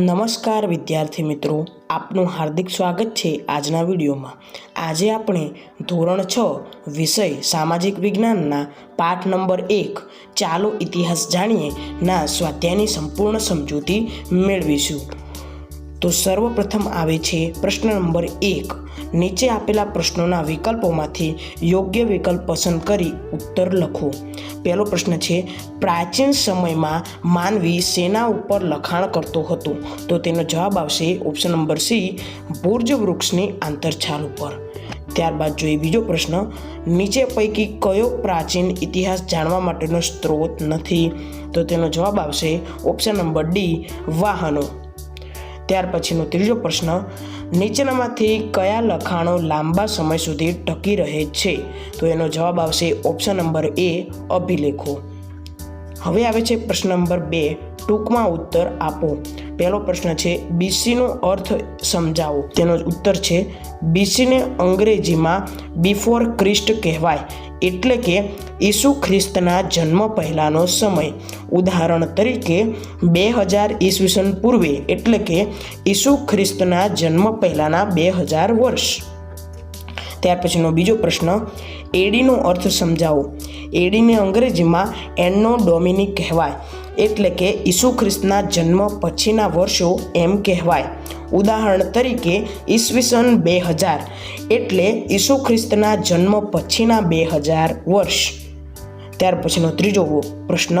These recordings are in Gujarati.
નમસ્કાર વિદ્યાર્થી મિત્રો, આપનું હાર્દિક સ્વાગત છે આજના વિડીયોમાં. આજે આપણે ધોરણ છ, વિષય સામાજિક વિજ્ઞાનના પાઠ નંબર એક, ચાલો ઇતિહાસ જાણીએ, ના સ્વાધ્યાયની સંપૂર્ણ સમજૂતી મેળવીશું. તો સર્વપ્રથમ આવે છે પ્રશ્ન નંબર એક. નીચે આપેલા પ્રશ્નોના વિકલ્પોમાંથી યોગ્ય વિકલ્પ પસંદ કરી ઉત્તર લખો. પહેલો પ્રશ્ન છે, પ્રાચીન સમયમાં માનવી સેના ઉપર લખાણ કરતો હતો. તો તેનો જવાબ આવશે ઓપ્શન નંબર સી, બુર્જ વૃક્ષની આંતરછાલ ઉપર. ત્યારબાદ જોઈએ બીજો પ્રશ્ન, નીચે પૈકી કયો પ્રાચીન ઇતિહાસ જાણવા માટેનો સ્ત્રોત નથી? તો તેનો જવાબ આવશે ઓપ્શન નંબર ડી, વાહનો. ત્યાર પછીનો ત્રીજો પ્રશ્ન, નીચેનામાંથી કયા લખાણો લાંબા સમય સુધી ટકી રહે છે? તો એનો જવાબ આવશે ઓપ્શન નંબર એ, અભિલેખો. હવે આવે છે પ્રશ્ન નંબર બે, ટૂંકમાં ઉત્તર આપો. પહેલો પ્રશ્ન છે બીસીનો અર્થ સમજાવો. તેનો ઉત્તર છે બીસીને અંગ્રેજીમાં બિફોર ક્રિસ્ટ કહેવાય. એટલે કે ઈસુ ખ્રિસ્તના જન્મ પહેલાંનો સમય. ઉદાહરણ તરીકે બે હજાર ઈસવીસન પૂર્વે એટલે કે ઈસુ ખ્રિસ્તના જન્મ પહેલાંના બે હજાર વર્ષ. ત્યાર પછીનો બીજો પ્રશ્ન, એડીનો અર્થ સમજાવો. એડીને અંગ્રેજીમાં એન્નો ડોમિનિક કહેવાય. એટલે કે ઈસુ ખ્રિસ્તના જન્મ પછીના વર્ષો એમ કહેવાય. ઉદાહરણ તરીકે ઈસવીસન બે હજાર એટલે ઈસુ ખ્રિસ્તના જન્મ પછીના બે હજાર વર્ષ. ત્યાર પછીનો ત્રીજો પ્રશ્ન,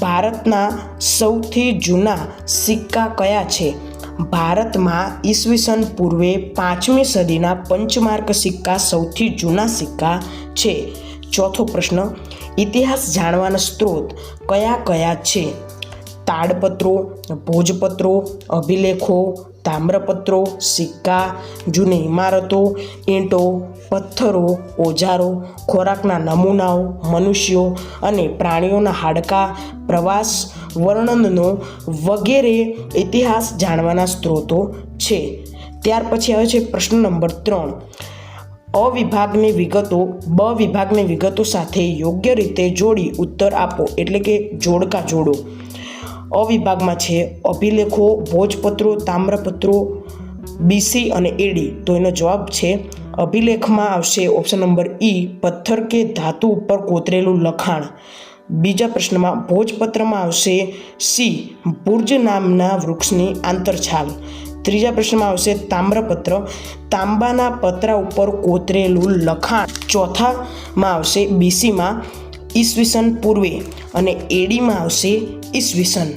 ભારતના સૌથી જૂના સિક્કા કયા છે? ભારતમાં ઈસવીસન પૂર્વે પાંચમી સદીના પંચમાર્ક સિક્કા સૌથી જૂના સિક્કા છે. ચોથો પ્રશ્ન ઇતિહાસ જાણવાના સ્ત્રોત કયા કયા છે? તાડપત્રો, ભોજપત્રો, અભિલેખો, તામ્રપત્રો, સિક્કા, જૂની ઇમારતો, ઈંટો, પથ્થરો, ઓજારો, ખોરાકના નમૂનાઓ, મનુષ્યો અને પ્રાણીઓના હાડકાં, પ્રવાસ, વર્ણનનો વગેરે ઇતિહાસ જાણવાના સ્ત્રોતો છે. ત્યાર પછી આવે છે પ્રશ્ન નંબર ત્રણ. અ વિભાગની વિગતો, બ વિભાગની વિગતો સાથે યોગ્ય રીતે જોડી ઉત્તર આપો, એટલે કે જોડકા જોડો. અ વિભાગમાં છે અભિલેખો, ભોજપત્રો, તામ્રપત્રો, બીસી અને એડી. તો એનો જવાબ છે અભિલેખમાં આવશે ઓપ્શન નંબર ઈ પથ્થર કે ધાતુ ઉપર કોતરેલું લખાણ. બીજા પ્રશ્નમાં ભોજપત્રમાં આવશે સી બુર્જ નામના વૃક્ષની આંતરછાલ. ત્રીજા પ્રશ્નમાં આવશે તામ્રપત્ર. તાંબાના પતરા ઉપર કોતરેલું લખાણ ચોથામાં આવશે બીસીમાં ઈસવીસન પૂર્વે અને એડીમાં આવશે ઈસવીસન.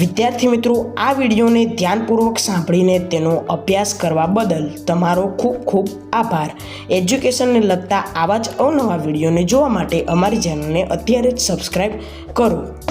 વિદ્યાર્થી મિત્રો, આ વિડીયોને ધ્યાનપૂર્વક સાંભળીને તેનો અભ્યાસ કરવા બદલ તમારો ખૂબ ખૂબ આભાર. એજ્યુકેશનને લગતા આવા જ અવનવા વિડીયોને જોવા માટે અમારી ચેનલને અત્યારે જ સબસ્ક્રાઈબ કરો.